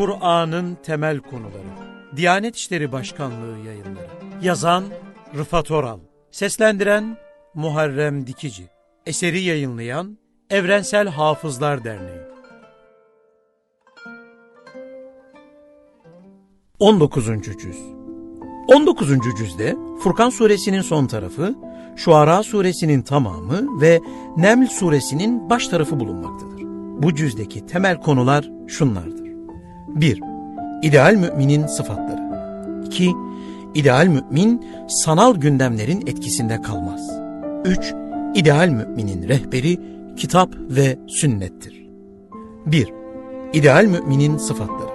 Kur'an'ın temel konuları. Diyanet İşleri Başkanlığı yayınları. Yazan Rıfat Oral. Seslendiren Muharrem Dikici. Eseri yayınlayan Evrensel Hafızlar Derneği. 19. cüz 19. cüzde Furkan suresinin son tarafı, Şuara suresinin tamamı ve Neml suresinin baş tarafı bulunmaktadır. Bu cüzdeki temel konular şunlardır. 1. İdeal müminin sıfatları. 2. İdeal mümin sanal gündemlerin etkisinde kalmaz. 3. İdeal müminin rehberi kitap ve sünnettir. 1. İdeal müminin sıfatları.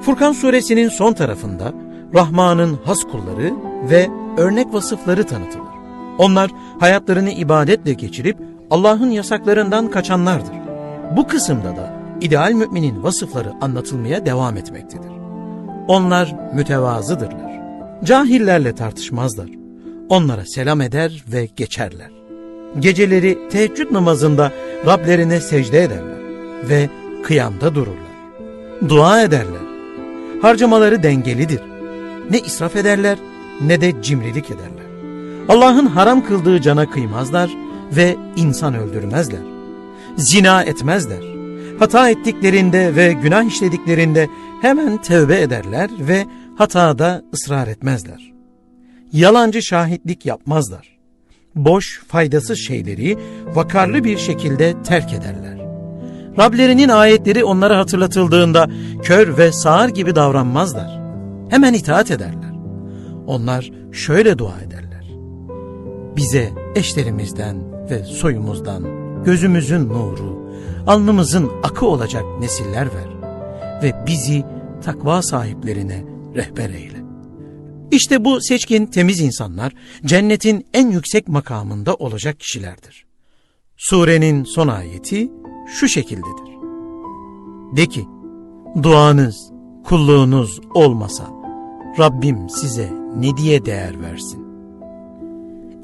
Furkan suresinin son tarafında Rahman'ın has kulları ve örnek vasıfları tanıtılır. Onlar hayatlarını ibadetle geçirip Allah'ın yasaklarından kaçanlardır. Bu kısımda da ideal müminin vasıfları anlatılmaya devam etmektedir. Onlar mütevazıdırlar. Cahillerle tartışmazlar. Onlara selam eder ve geçerler. Geceleri teheccüd namazında Rablerine secde ederler ve kıyamda dururlar. Dua ederler. Harcamaları dengelidir. Ne israf ederler ne de cimrilik ederler. Allah'ın haram kıldığı cana kıymazlar ve insan öldürmezler. Zina etmezler. Hata ettiklerinde ve günah işlediklerinde hemen tevbe ederler ve hatada ısrar etmezler. Yalancı şahitlik yapmazlar. Boş, faydasız şeyleri vakarlı bir şekilde terk ederler. Rablerinin ayetleri onlara hatırlatıldığında kör ve sağır gibi davranmazlar. Hemen itaat ederler. Onlar şöyle dua ederler. Bize eşlerimizden ve soyumuzdan gözümüzün nuru, alnımızın akı olacak nesiller ver ve bizi takva sahiplerine rehber eyle. İşte bu seçkin temiz insanlar cennetin en yüksek makamında olacak kişilerdir. Surenin son ayeti şu şekildedir. De ki, duanız, kulluğunuz olmasa Rabbim size ne diye değer versin?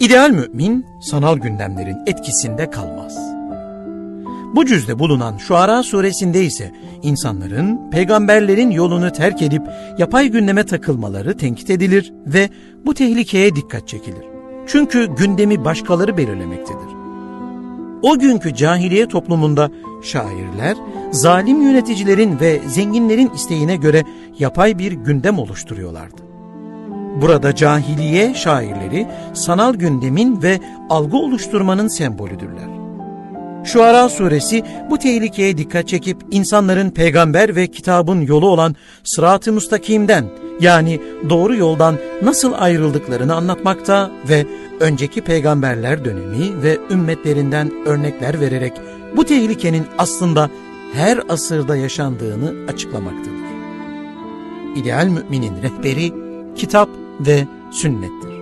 İdeal mümin sanal gündemlerin etkisinde kalmaz. Bu cüzde bulunan Şuara suresinde ise insanların peygamberlerin yolunu terk edip yapay gündeme takılmaları tenkit edilir ve bu tehlikeye dikkat çekilir. Çünkü gündemi başkaları belirlemektedir. O günkü cahiliye toplumunda şairler, zalim yöneticilerin ve zenginlerin isteğine göre yapay bir gündem oluşturuyorlardı. Burada cahiliye şairleri sanal gündemin ve algı oluşturmanın sembolüdürler. Şuara suresi bu tehlikeye dikkat çekip insanların peygamber ve kitabın yolu olan sırat-ı müstakimden yani doğru yoldan nasıl ayrıldıklarını anlatmakta ve önceki peygamberler dönemi ve ümmetlerinden örnekler vererek bu tehlikenin aslında her asırda yaşandığını açıklamaktadır. İdeal müminin rehberi kitap ve sünnettir.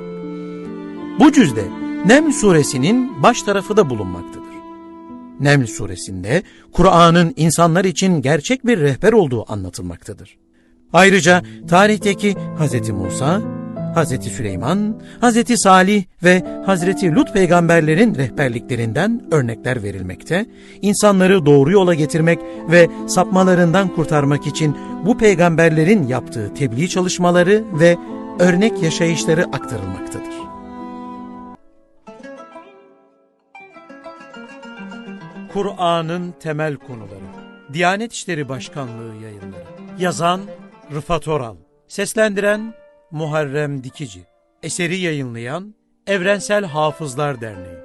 Bu cüzde Neml suresinin baş tarafı da bulunmaktadır. Neml suresinde Kur'an'ın insanlar için gerçek bir rehber olduğu anlatılmaktadır. Ayrıca tarihteki Hz. Musa, Hz. Süleyman, Hz. Salih ve Hz. Lut peygamberlerin rehberliklerinden örnekler verilmekte, insanları doğru yola getirmek ve sapmalarından kurtarmak için bu peygamberlerin yaptığı tebliğ çalışmaları ve örnek yaşayışları aktarılmaktadır. Kur'an'ın temel konuları. Diyanet İşleri Başkanlığı yayınları. Yazan Rıfat Oral. Seslendiren Muharrem Dikici. Eseri yayınlayan Evrensel Hafızlar Derneği.